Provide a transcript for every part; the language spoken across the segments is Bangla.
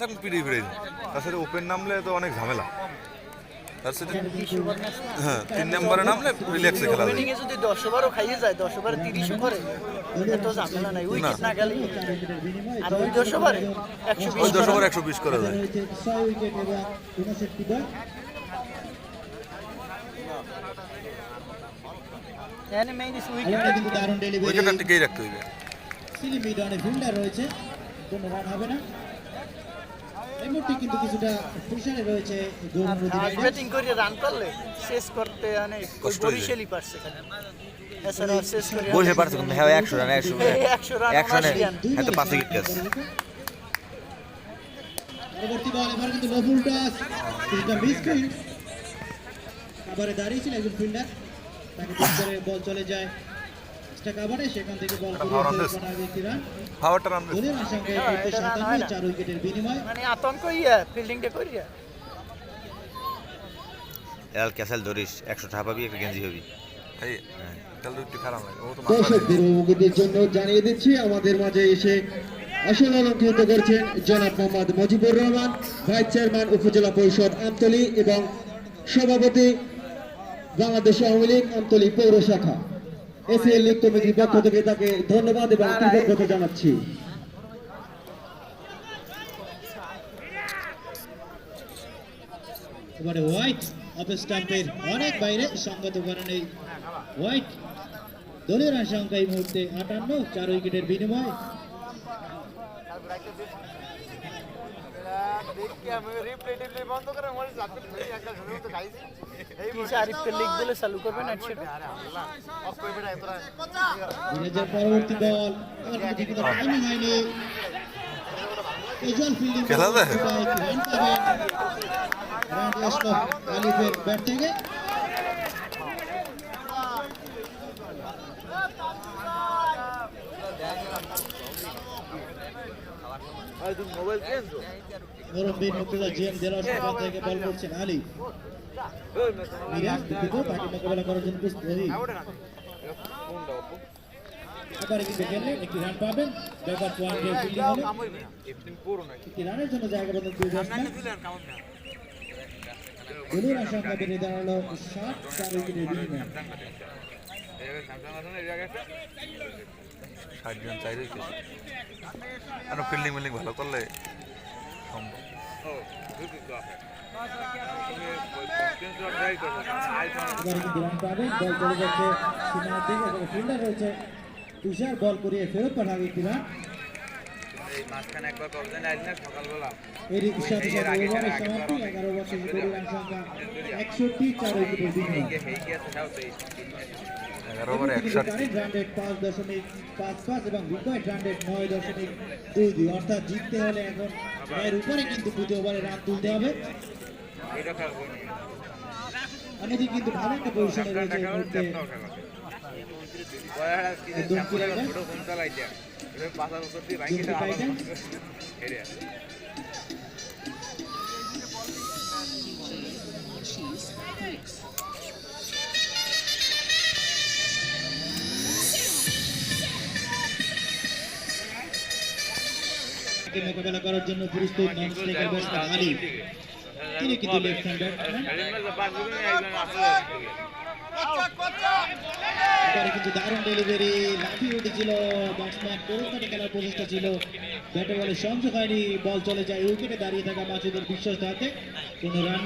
থাকলে পিড়িয়ে ফিরে তাছাড়া ওপেন নামলে তো অনেক ঝামেলা। তার সাথে হ্যাঁ তিন নম্বরে নামলে রিল্যাক্সে খেলা যায় যদি দশ ওভারও খাইয়ে যায় দশ ওভারে তিরিশও করে এত ঝামেলা নাই। উইকেট না গেলে আর ওই দশ ওভারে একশো বিশ দশ ওভার একশো বিশ করে যায়। উইকেটটা টিকেই রাখতে হইবে। সিলি অনেক ফিল্ডার রয়েছে। কোনো রান হবে না। মুহূর্তে কিন্তু কিছুটা প্রেশারে রয়েছে ব্যাটিং করে রান করলে শেষ করতে যায়। বরিশালই পারছে বলতে পারছ কিন্তু হ্যাঁ একশো রান একশো একশো রান একশো রান। হ্যাঁ তো পাঁচে উইকেট পরবর্তী বল এবার কিন্তু টস কিছুটা মিস করি। কাবারে দাঁড়িয়েছিল একজন ফিল্ডার তাকে বল চলে যায়। সেখান থেকে বল রান হ্যাঁ, করতে। চার উইকেটের বিনিময়। মানে আতঙ্ক ইয়া ফিল্ডিংটা করিয়া এল ক্যাসেল ধরিস একশো টাকা পাবি একটা গেঞ্জি হবি। এই তাহলে তো একটু খারাপ ও তো মাথা দর্শকদের অবগতির জন্য জানিয়ে দিচ্ছি আমাদের মাঝে এসে আসল অলঙ্কৃত করছেন জনাব মোহাম্মদ মুজিবুর রহমান ভাইস চেয়ারম্যান উপজেলা পরিষদ আমতলী এবং সভাপতি বাংলাদেশ আওয়ামী লীগ আমতলী পৌর শাখা। এসিএল লীগ কমিটির পক্ষ থেকে তাকে ধন্যবাদ এবং কৃতজ্ঞতা জানাচ্ছি। এবারে হোয়াইট অফ স্টাম্পের অনেক বাইরে সঙ্গত কারণে হোয়াইট দলীয় রান সংখ্যা এই মুহূর্তে আটান্ন চার উইকেটের বিনিময়। খেলা আলিফের ব্যাট থেকে মুরব্বী মুক্তিদা জিএম জেলার সভা থেকে বল করছেন আলী মিরাজ দুঃখিত তাকে মোকাবেলা করার জন্য প্রস্তুত এবারে কিন্তু খেললেন একটি রান পাবেন ব্যাপার পয়েন্টে ফিল্ডিং হলো একটি রানের জন্য জায়গা বদল দুই ব্যাটসম্যান দলীয় রান বেড়ে দাঁড়াল ষাট চার উইকেটের বিনিময়ে ষাট জন। চাই রয়েছে আর ফিল্ডিং মিল্ডিং ভালো করলে সম্ভব। ফিল্ডার রয়েছে। তুষার বল করিয়ে ফেরত পাঠাবে একটি রান এরই সাথে সাথে ওভারের সমাপ্তি এগারো ওভারে একষট্টি। পাঁচ দশমিক পাঁচ পাঁচ এবং নয় দশমিক দুই দুই। অর্থাৎ জিততে হলে এখন এর উপরে কিন্তু প্রতি ওভারে রান তুলতে হবে। অন্যদিকে কিন্তু ভালো একটা পজিশনে রয়েছে মোকাবেলা করার জন্য প্রস্তুত নন স্ট্রাইকার ব্যাটসম্যান আলী তিনি কিন্তু লেফট হ্যান্ড দারুণ ডেলিভারি খেলার প্রচেষ্টা ছিল। বলে চলে যায় উইকেটে দাঁড়িয়ে থাকা বিশ্বাস কোনো রান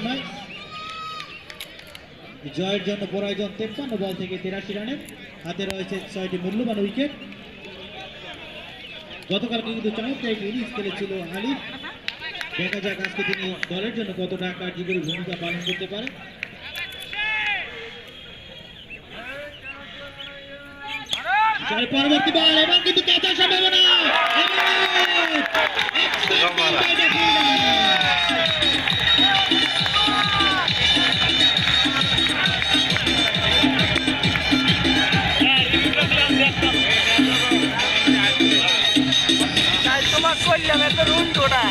জয়ের জন্য প্রয়োজন তেপ্পান্ন বল থেকে তেরাশি রানের হাতে রয়েছে ছয়টি মূল্যবান উইকেট গতকালকে কিন্তু চমৎকার একটি ইনিংস খেলেছিল আলিফ। দেখা যাক আজকে তিনি দলের জন্য কতটা কার্যকরী ভূমিকা পালন করতে পারে এবারে পরবর্তী বল এবং কিন্তু ক্যাচার সম্ভাবনা তাই তোমার করলাম এত রুন ওটা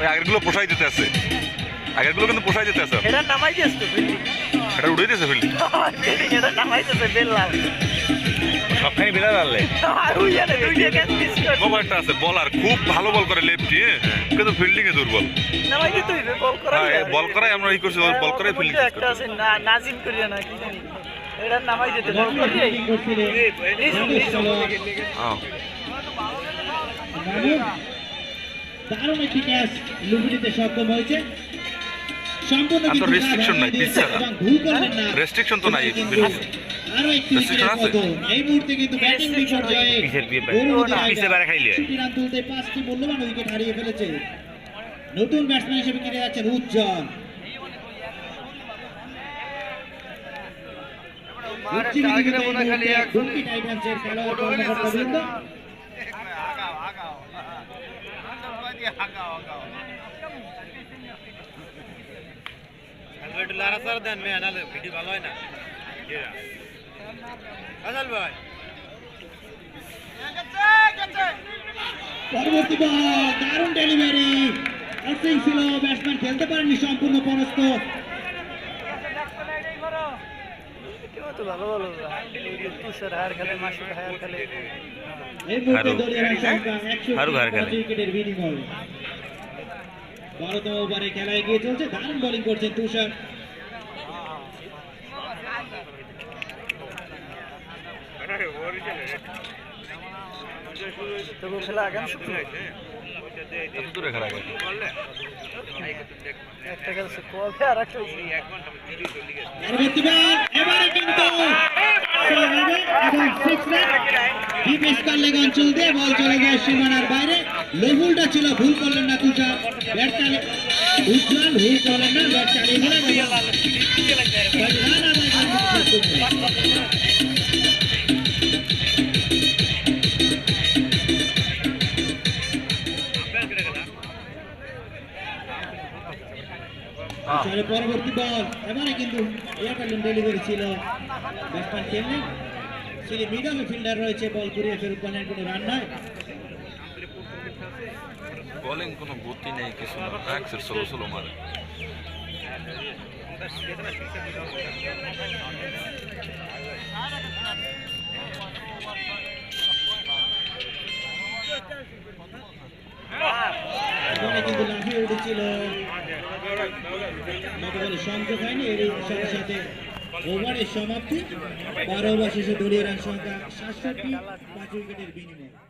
ওই আগেরগুলো পোষাই দিতে আছে। আগেরগুলো কিন্তু পোষাই যেতে আছে। এটা নামাই দিয়েছ তো এটা উড়ে দিয়েছে ফিল্ড বিল্ডিং এটা নামাইতেছে বেললাম সবখানি বেলা করে বাবা একটা আছে বলার খুব ভালো বল করে লেফটি কিন্তু ফিল্ডিং এ দুর্বল। নামাই দিতে হইবে বল করা হ্যাঁ বল করাই আমরা ই করছি বল করাই ফিল্ডিং একটা আছে নাজিম করিয়া না কি জানি। এটা নামাই দিতে বল করিয়ে দারুণ একটি ক্যাচ লুবুরিতে সক্ষম হয়েছে। সম্পূর্ণ restriction নাই, ভুল করলেন না। Restriction তো নাই, আরও একটি। এই মুহূর্তে কিন্তু ব্যাটিং বিপর্যয়ে পিছে বারে খাইলে। রান তুলতে পাঁচটি মূল্যবান উইকেট হারিয়ে ফেলেছে। নতুন ব্যাটসম্যান হিসেবে কিনে যাচ্ছেন উজ্জ্বল। উচ্চ মুহূর্তে দুটি টাইটান্সের খেলোয়াড় কর্মকর্তাবৃন্দ পরবর্তী দারুণ ডেলিভারি ছিল ব্যাটসম্যান খেলতে পারেননি সম্পূর্ণ পরস্ত তো ভালো ভালো তুষার হায়ার খেলে মাসুর হায়ার খেলে। হারু। হার খেলে। বারোতম ওভারে খেলা এগিয়ে চলছে দারুণ বোলিং করছেন তুষার। তবু খেলা আগাম শুক্রবার একটা খেলছে কবে আর একটা এবারে কিন্তু অঞ্চল দিয়ে বল চলে যায় সীমানার বাইরে লঘুলটা ছিল ভুল করলেন না তুষার ব্যাট উজ্জ্বল ভুল করলেন না ব্যাট চালিয়ে আসলে পরবর্তী বল এবারে কিন্তু এয়ারটেল ডেলিভারি ছিল। ব্যাটসম্যান খেললেন তিনি মিডল ফিল্ডার রয়েছে বল ঘুরিয়ে ফেরত পানের কোনো রান নয় বোলিং কোনো গতি নেই কিছু না। একসের ষোলো ষোলো মারে। কিন্তু লাফিয়ে উঠেছিল। ওভারের সমাপ্তি। বারো ওভার শেষে দলীয় রান সংখ্যা সাতষট্টি পাঁচ উইকেটের বিনিময়।